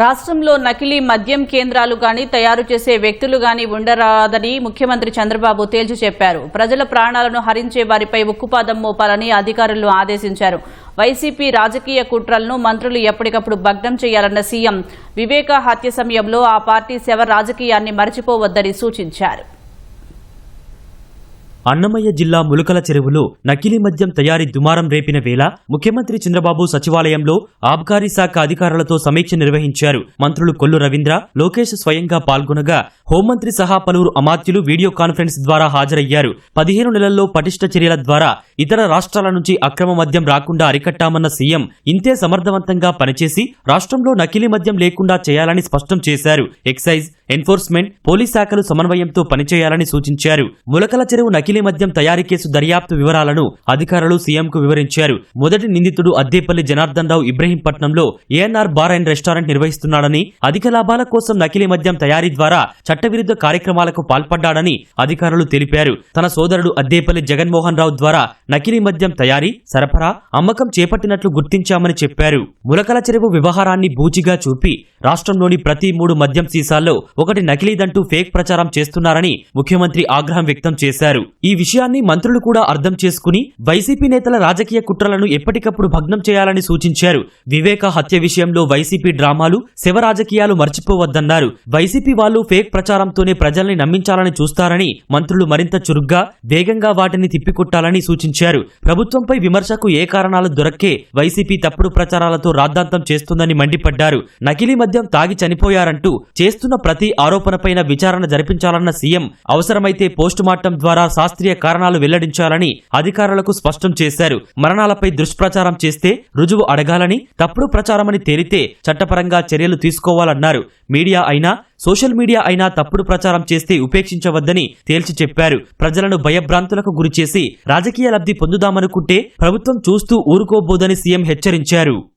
రాష్ట్రంలో నకిలీ మద్యం కేంద్రాలు గాని తయారు చేసే వ్యక్తులు గాని ఉండరాదని ముఖ్యమంత్రి చంద్రబాబు తేల్చి చెప్పారు. ప్రజల ప్రాణాలను హరించే వారిపై ఉక్కుపాదం మోపాలని అధికారులను ఆదేశించారు. వైసీపీ రాజకీయ కుట్రలను మంత్రులు ఎప్పటికప్పుడు భగ్నం చేయాలన్న సీఎం వివేక హత్య సమయంలో ఆ పార్టీ శవ రాజకీయాన్ని మరచిపోవద్దని సూచించారు. అన్నమయ్య జిల్లా ములకల చెరువులో నకిలీ మద్యం తయారీ దుమారం రేపిన వేళ ముఖ్యమంత్రి చంద్రబాబు సచివాలయంలో ఆబ్కారీ శాఖ అధికారులతో సమీక్ష నిర్వహించారు. మంత్రులు కొల్లు రవీంద్ర లోకేష్ స్వయంగా పాల్గొనగా హోంమంత్రి సహా పలువురు అమాత్యులు వీడియో కాన్ఫరెన్స్ ద్వారా హాజరయ్యారు. పదిహేను నెలల్లో పటిష్ట చర్యల ద్వారా ఇతర రాష్ట్రాల నుంచి అక్రమ మద్యం రాకుండా అరికట్టామన్న సీఎం ఇంతే సమర్థవంతంగా పనిచేసి రాష్ట్రంలో నకిలీ మద్యం లేకుండా చేయాలని స్పష్టం చేశారు. ఎక్సైజ్ ఎన్ఫోర్స్మెంట్ పోలీస్ శాఖలు సమన్వయంతో పనిచేయాలని సూచించారు. ములకల చెరువు నకిలీ మద్యం తయారీ కేసు దర్యాప్తు వివరాలను అధికారులు సీఎంకు వివరించారు. మొదటి నిందితుడు అద్దేపల్లి జనార్దన్ రావు ఇబ్రహీంపట్నంలో ఏఎన్ఆర్ బార్ అండ్ రెస్టారెంట్ నిర్వహిస్తున్నాడని అధిక లాభాల కోసం నకిలీ మద్యం తయారీ ద్వారా చట్టవిరుద్ధ కార్యక్రమాలకు పాల్పడ్డాడని అధికారులు తెలిపారు. తన సోదరుడు అద్దేపల్లి జగన్మోహన్ రావు ద్వారా నకిలీ మద్యం తయారీ సరఫరా అమ్మకం చేపట్టినట్లు గుర్తించామని చెప్పారు. ములకల చెరువు వ్యవహారాన్ని బూచిగా చూపి రాష్ట్రంలోని ప్రతి మూడు మద్యం సీసాల్లో ఒకటి నకిలీదంటూ ఫేక్ ప్రచారం చేస్తున్నారని ముఖ్యమంత్రి ఆగ్రహం వ్యక్తం చేశారు. ఈ విషయాన్ని మంత్రులు కూడా అర్థం చేసుకుని వైసీపీ నేతల రాజకీయ కుట్రలను ఎప్పటికప్పుడు భగ్నం చేయాలని సూచించారు. వివేక హత్య విషయంలో వైసీపీ డ్రామాలు శివ రాజకీయాలు మర్చిపోవద్దన్నారు. వైసీపీ వాళ్ళు ఫేక్ ప్రచారంతోనే ప్రజల్ని నమ్మించాలని చూస్తారని మంత్రులు మరింత చురుగ్గా వేగంగా వాటిని తిప్పికొట్టాలని సూచించారు. ప్రభుత్వంపై విమర్శకు ఏ కారణాలు దొరక్కే వైసీపీ తప్పుడు ప్రచారాలతో రాద్ధాంతం చేస్తుందని మండిపడ్డారు. నకిలీ మద్యం తాగి చనిపోయారంటూ చేస్తున్న ప్రతి ఆరోపణపైన విచారణ జరిపించాలన్న సీఎం అవసరమైతే పోస్టుమార్టం ద్వారా శాస్త్రీయ కారణాలు వెల్లడించాలని అధికారులకు స్పష్టం చేశారు. మరణాలపై దుష్ప్రచారం చేస్తే రుజువు అడగాలని తప్పుడు ప్రచారమని తేలితే చట్టపరంగా చర్యలు తీసుకోవాలన్నారు. మీడియా అయినా సోషల్ మీడియా అయినా తప్పుడు ప్రచారం చేస్తే ఉపేక్షించవద్దని తేల్చి చెప్పారు. ప్రజలను భయభ్రాంతులకు గురిచేసి రాజకీయ లబ్ధి పొందుదామనుకుంటే ప్రభుత్వం చూస్తూ ఊరుకోబోదని సీఎం హెచ్చరించారు.